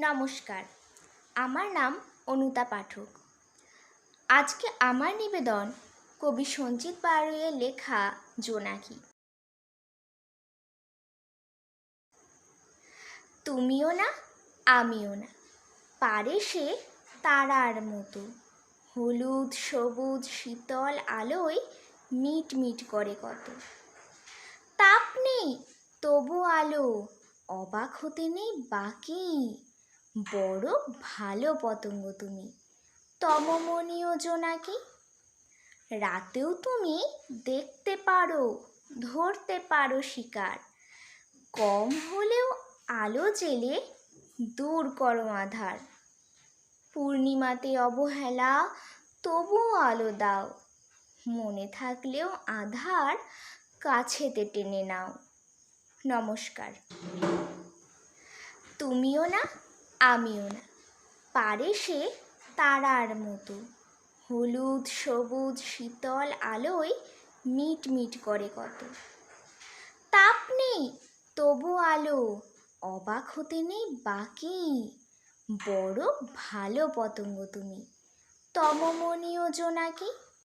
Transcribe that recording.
নমস্কার। আমার নাম অনুতা পাঠক। আজকে আমার নিবেদন কবি সঞ্জিত বারুইয়ের লেখা জোনাকি। তুমিও না, আমিও না, পারে সে তারার মতো, হলুদ, সবুজ, শীতল আলোয় মিট মিট করে কত। তাপ নেই, তবু আলো, অবাক হতে নেই বাকি। বড় ভালো পতঙ্গ তুমি। তমমনীয় জোনাকি রাতেও তুমি দেখতে পারো, ধরতে পারো শিকার। কম হলেও আলো জেলে দূর করো আধার। পূর্ণিমাতে অবহেলা, তবুও আলো দাও। মনে থাকলেও আধার কাছেতে টেনে নাও। নমস্কার। তুমিও না আমিও না। পারে সে তারার মতো। হলুদ, সবুজ, শীতল আলোয় মিট মিট করে কত। তাপ নেই, তবু আলো। অবাক হতে নেই বাকি। বড় ভালো পতঙ্গ তুমি। তমমনীয় জোনাকি